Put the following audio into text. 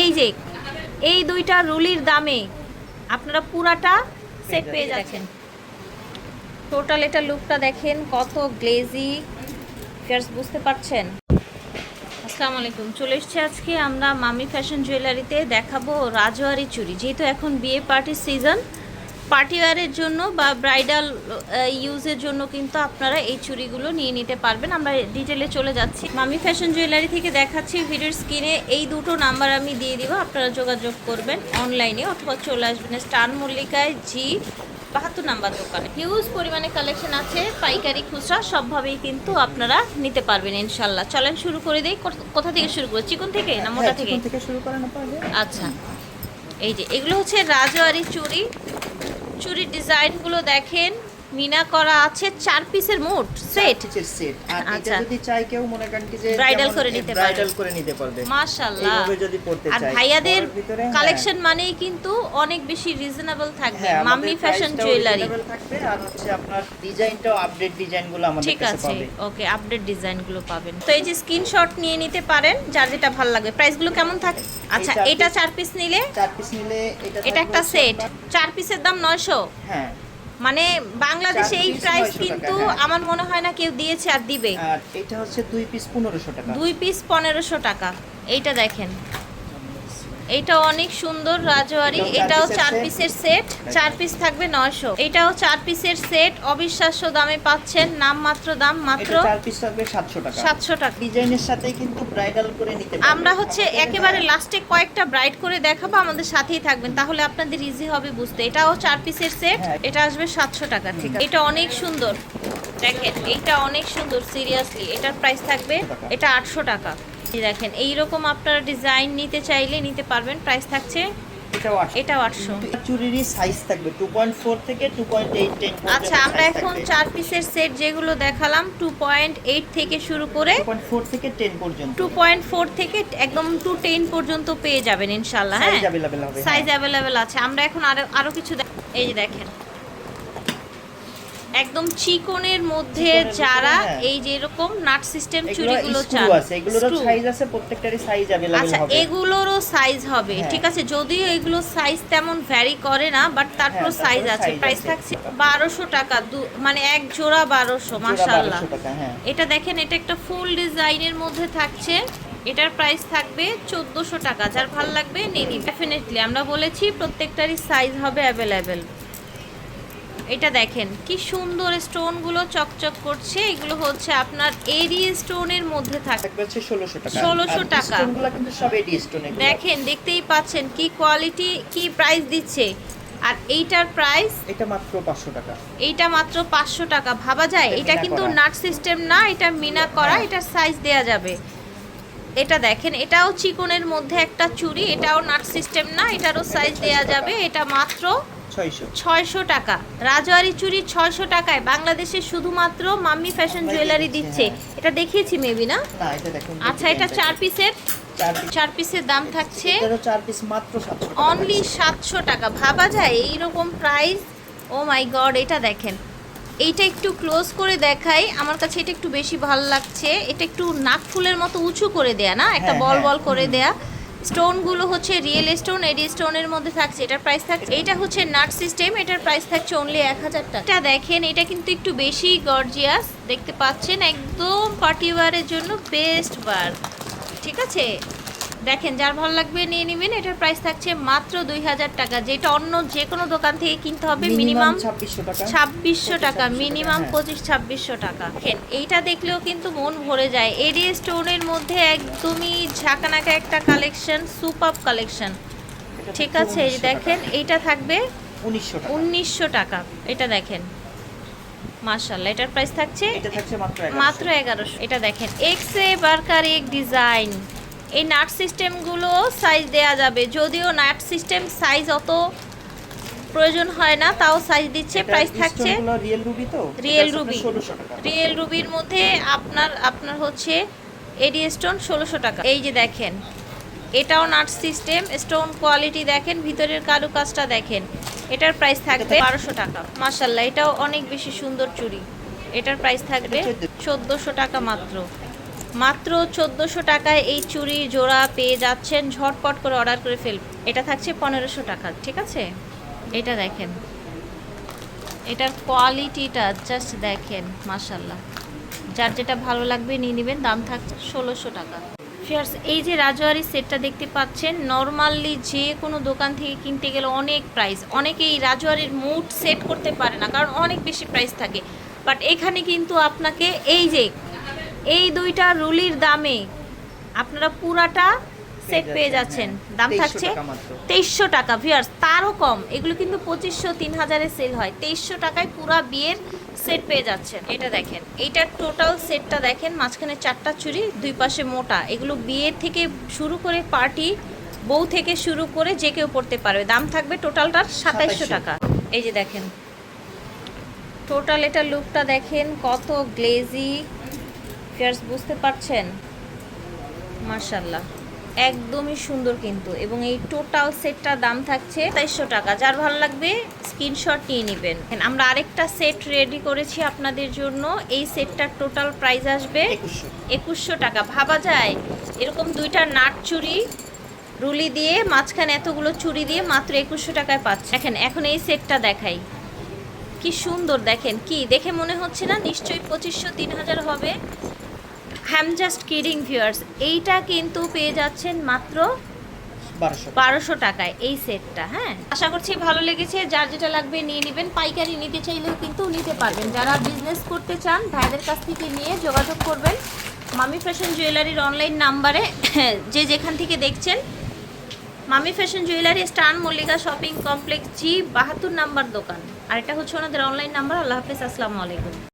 এই যে এই দুইটা রুলির দামে আপনারা পুরাটা সেট পেয়ে যাচ্ছেন। টোটাল এটা লুকটা দেখেন কত গ্লেজি ফিয়ার্স বুঝতে পারছেন? আসসালামু আলাইকুম। চলে এসেছি আজকে আমরা মামি ফ্যাশন জুয়েলারিতে দেখাবো রাজওয়ারি চুরি যেহেতু এখন বিয়ে পার্টির সিজন পার্টি ওয়ারের জন্য বা ব্রাইডাল ইউজের জন্য কিন্তু আপনারা এই চুড়িগুলো নিয়ে নিতে পারবেন। আমরা ডিটেলে চলে যাচ্ছি। মামি ফ্যাশন জুয়েলারি থেকে দেখাচ্ছি ভিডিওর স্ক্রিনে এই দুটো নাম্বার আমি দিয়ে দিব। আপনারা যোগাযোগ করবেন অনলাইনে অথবা চলে আসবেন স্টার মল্লিকায় জি বাহাত্তর নাম্বার দোকানে। হিউজ পরিমাণে কালেকশন আছে পাইকারি খুচরা সবভাবেই কিন্তু আপনারা নিতে পারবেন ইনশাল্লাহ। চলেন শুরু করে দিই। কোথ- থেকে শুরু করব? চিকন থেকে না মোটা হ্যাঁ, থেকে? আচ্ছা। এই যে এগুলো হচ্ছে রাজওয়ারি চুড়ি। চুড়ির ডিজাইনগুলো দেখেন। মিনা করা আছে চার পিসের মোট সেট পিচের সেট আর এটা আচ্ছা। যদি চাই কেউ মনে করেন কি যে যেমন করে নিতে পারবে। ব্রাইডাল করে নিতে পারবে। মাশাআল্লাহ। এইভাবে যদি পড়তে আর ভাইয়াদের ভিতরে, হ্যাঁ। কালেকশন মানেই কিন্তু অনেক বেশি রিজনেবল থাকবে। হ্যাঁ, মাম্মি ফ্যাশন জুয়েলারি reasonable থাকবে আর হচ্ছে আপনার ডিজাইনটাও আপডেট ডিজাইনগুলো আমাদের কাছে পাবে। ঠিক আছে ওকে আপডেট ডিজাইনগুলো পাবেন। তো এই যে স্ক্রিনশট নিয়ে নিতে পারেন যার যেটা ভালো লাগবে প্রাইসগুলো কেমন থাকে? আচ্ছা এটা চার পিস নিলে চার পিস নিলে এটা এটা একটা সেট চার পিসের দাম নয়শো? হ্যাঁ। মানে বাংলাদেশে এই প্রাইস কিন্তু হ্যাঁ। আমার মনে হয় না কেউ দিয়েছে আর দিবে। আর এটা হচ্ছে দুই পিস পনেরোশো টাকা। দুই পিস পনেরোশো টাকা। এইটা দেখেন। এইটা অনেক সুন্দর রাজওয়ারি। এটাও চার পিসের সেট চার পিস থাকবে নয়শো। এটাও চার পিসের সেট অবিশ্বাস্য দামে পাচ্ছেন নাম মাত্র দাম মাত্র চার পিস থাকবে সাতশো টাকা। সাতশো টাকা। ডিজাইনের সাথেই কিন্তু ব্রাইডাল করে নিতে আমরা হচ্ছে একেবারে লাস্টে কয়েকটা ব্রাইট করে দেখাবো আমাদের সাথেই থাকবেন। তাহলে আপনাদের ইজি হবে বুঝতে। এটাও চার পিসের সেট হ্যাঁ। এটা আসবে সাতশো টাকা। ঠিক আছে। এটা অনেক সুন্দর। দেখেন এইটা অনেক সুন্দর সিরিয়াসলি এটার প্রাইস থাকবে এটা আটশো টাকা। দেখেন এইরকম আপনারা ডিজাইন নিতে চাইলে নিতে পারবেন। প্রাইস থাকছে এটা আটশো। এটাও চুরিরই সাইজ থাকবে টু পয়েন্ট ফোর থেকে টু পয়েন্ট এইট টেন আচ্ছা আমরা এখন চার পিসের সেট যেগুলো দেখালাম টু পয়েন্ট এইট থেকে শুরু করে টু পয়েন্ট ফোর থেকে টেন পর্যন্ত। টু পয়েন্ট ফোর থেকে একদম টু টেন পর্যন্ত পেয়ে যাবেন ইনশাল্লাহ হ্যাঁ? সাইজ সাইজ অ্যাভেলেবেল আছে। আমরা এখন আরও আরও কিছু এই যে দেখেন একদম চিকনের মধ্যে যারা হ্যাঁ। এই যে এরকম নাট সিস্টেম চুড়িগুলো চান। এগুলোরও সাইজ আছে প্রত্যেকটারই সাইজ অ্যাভেলেবেল আচ্ছা এগুলোরও সাইজ হবে হ্যাঁ। ঠিক আছে? যদিও এগুলো সাইজ তেমন ভ্যারি করে না বাট তারপর সাইজ আছে। প্রাইস থাকছে বারোশো টাকা দু- মানে এক জোড়া বারোশো জোড়া 1200 টাকা হ্যাঁ। এটা দেখেন এটা একটা ফুল ডিজাইনের মধ্যে থাকছে। এটার প্রাইস থাকবে চোদ্দোশো টাকা যার ভালো লাগবে নিয়ে নিন ডেফিনেটলি আমরা বলেছি প্রত্যেকটারই সাইজ হবে অ্যাভেলেবেল এটা দেখেন কি সুন্দর স্টোনগুলো চকচক করছে। এগুলো হচ্ছে আপনার এরি স্টোনের মধ্যে থাকে ষোলোশো টাকা। 1600 টাকা। কিন্তু সব এডি স্টোন দেখেন দেখতেই পাচ্ছেন কি কোয়ালিটি কি প্রাইস দিচ্ছে। আর এইটার প্রাইস এটা মাত্র 500 টাকা। এইটা মাত্র পাঁচশো টাকা। ভাবা যায় এটা এটা কিন্তু নাট সিস্টেম না এটা মিনা করা হ্যাঁ। এটার সাইজ দেয়া যাবে। এটা দেখেন এটাও চিকনের মধ্যে একটা চুড়ি এটাও নাট সিস্টেম না এটারও সাইজ দেয়া যাবে। এটা মাত্র 600 ছয়শো। টাকা। রাজওয়ারি চুড়ি ছয়শো টাকায়। বাংলাদেশে শুধুমাত্র মাম্মি ফ্যাশন জুয়েলারি দিচ্ছে হ্যাঁ। এটা দেখিয়েছি মেবি না? আচ্ছা এটা চার পিসের? চার পিসের দাম থাকছে চার পিস মাত্র অনলি সাতশো টাকা। ভাবা যায় এইরকম প্রাইস ও মাই গড এটা দেখেন। এইটা একটু ক্লোজ করে দেখাই। আমার কাছে এটা একটু বেশি ভালো লাগছে। এটা একটু নাক ফুলের মতো উঁচু করে দেয়া না? একটা হ্যাঁ, বল হ্যাঁ, বল করে দেয়া। স্টোনগুলো হচ্ছে রিয়েল স্টোন, এডি স্টোনের মধ্যে থাকছে। এটার প্রাইস থাকছে এটা হচ্ছে নাট সিস্টেম, এটার প্রাইস থাকছে অনলি এক হাজার টাকা। এটা দেখেন, এটা কিন্তু একটু বেশি গর্জিয়াস দেখতে পাচ্ছেন, একদম পার্টি ওয়ারের জন্য বেস্ট বার ঠিক আছে? দেখেন যার ভালো লাগবে নিয়ে নেবেন। এটার প্রাইস থাকছে মাত্র দুই হাজার টাকা। যেটা অন্য যে কোনো দোকান থেকে কিনতে হবে মিনিমাম ছাব্বিশশো টাকা। মিনিমাম হ্যাঁ। পঁচিশ ছাব্বিশশো টাকা। দেখেন এইটা দেখলেও কিন্তু মন ভরে যায়। এডি স্টোনের মধ্যে একদমই ঝাঁকানাকা একটা কালেকশন সুপার কালেকশন ঠিক আছে দেখেন। এইটা থাকবে 1900 উনিশশো টাকা। এটা দেখেন মার্শাল্লাহ এটার প্রাইস থাকছে মাত্র এগারোশো। এটা দেখেন এক্স রে বার্কার এক ডিজাইন এই নাট সিস্টেমগুলো সাইজ দেয়া যাবে। যদিও নাট সিস্টেম সাইজ অত প্রয়োজন হয় না তাও সাইজ দিচ্ছে প্রাইস থাকছে। রিয়েল রুবি তো? রিয়েল রুবি রিয়েল রুবির মধ্যে আপনার আপনার হচ্ছে এডি স্টোন ষোলোশো টাকা। এই যে দেখেন এটাও নাট সিস্টেম স্টোন কোয়ালিটি দেখেন ভিতরের কারুকাজটা দেখেন। এটার প্রাইস থাকবে বারোশো টাকা। মার্শাল্লাহ এটাও অনেক বেশি সুন্দর চুড়ি। এটার প্রাইস থাকবে চোদ্দোশো টাকা মাত্র। মাত্র চোদ্দোশো টাকায় এই চুড়ি জোড়া পেয়ে যাচ্ছেন, ঝটপট করে অর্ডার করে ফেল এটা থাকছে পনেরোশো টাকা, ঠিক আছে? এটা দেখেন। এটার কোয়ালিটিটা জাস্ট দেখেন মাশাল্লাহ যার যেটা ভালো লাগবে নিয়ে নেবেন, দাম থাকছে ষোলোশো টাকা। ফিয়ার্স এই যে রাজওয়ারি সেটটা দেখতে পাচ্ছেন নর্মালি যে কোনো দোকান থেকে কিনতে গেলে অনেক প্রাইস অনেকে এই রাজওয়ারির মুড সেট করতে পারে না, কারণ অনেক বেশি প্রাইস থাকে। বাট এখানে কিন্তু আপনাকে এই যে এই দুইটা রুলির দামে আপনারা পুরাটা সেট পেয়ে যাচ্ছেন। দাম থাকছে তেইশশো টাকা। ভিয়ার্স তারও কম। এগুলো কিন্তু পঁচিশশো তিন হাজারে সেল হয়। তেইশশো টাকায় পুরা বিয়ের সেট পেয়ে যাচ্ছেন। এটা দেখেন। এইটার টোটাল সেটটা দেখেন। মাঝখানে চারটা চুড়ি দুই পাশে মোটা। এগুলো বিয়ের থেকে শুরু করে পার্টি বউ থেকে শুরু করে যে কেউ পড়তে পারবে। দাম থাকবে টোটালটার সাতাইশশো টাকা। এই যে দেখেন। টোটাল এটা লুকটা দেখেন। কত গ্লেজি ফিয়ার্স বুঝতে পারছেন? মার্শাল্লাহ একদমই সুন্দর কিন্তু এবং এই টোটাল সেটটার দাম থাকছে তেইশশো টাকা। যার ভালো লাগবে স্ক্রিনশট নিয়ে নেবেন। আমরা আরেকটা সেট রেডি করেছি আপনাদের জন্য। এই সেটটার টোটাল প্রাইস আসবে একুশশো। টাকা। ভাবা যায় এরকম দুইটা নাট চুরি রুলি দিয়ে মাঝখানে এতগুলো চুরি দিয়ে মাত্র একুশশো টাকায় পাচ্ছে। দেখেন এখন এই সেটটা দেখাই। কি সুন্দর দেখেন কি? দেখে মনে হচ্ছে না নিশ্চয়ই পঁচিশশো তিন হাজার হবে। হ্যাম জাস্ট কিডিং ভিউয়ার্স এইটা কিন্তু পেয়ে যাচ্ছেন মাত্র বারোশো। টাকায় এই সেটটা হ্যাঁ? আশা করছি ভালো লেগেছে। যার যেটা লাগবে নিয়ে নেবেন। পাইকারি নিতে চাইলেও কিন্তু নিতে পারবেন। যারা বিজনেস করতে চান ভাইদের কাছ থেকে নিয়ে যোগাযোগ করবেন। মামি ফ্যাশন জুয়েলারির অনলাইন নাম্বারে যে যেখান থেকে দেখছেন মামি ফ্যাশন জুয়েলারি স্টান মল্লিকা শপিং কমপ্লেক্স জি বাহাত্তর নাম্বার দোকান। আর এটা হচ্ছে ওনাদের অনলাইন নাম্বার আল্লাহ হাফিজ। আসসালামু আলাইকুম।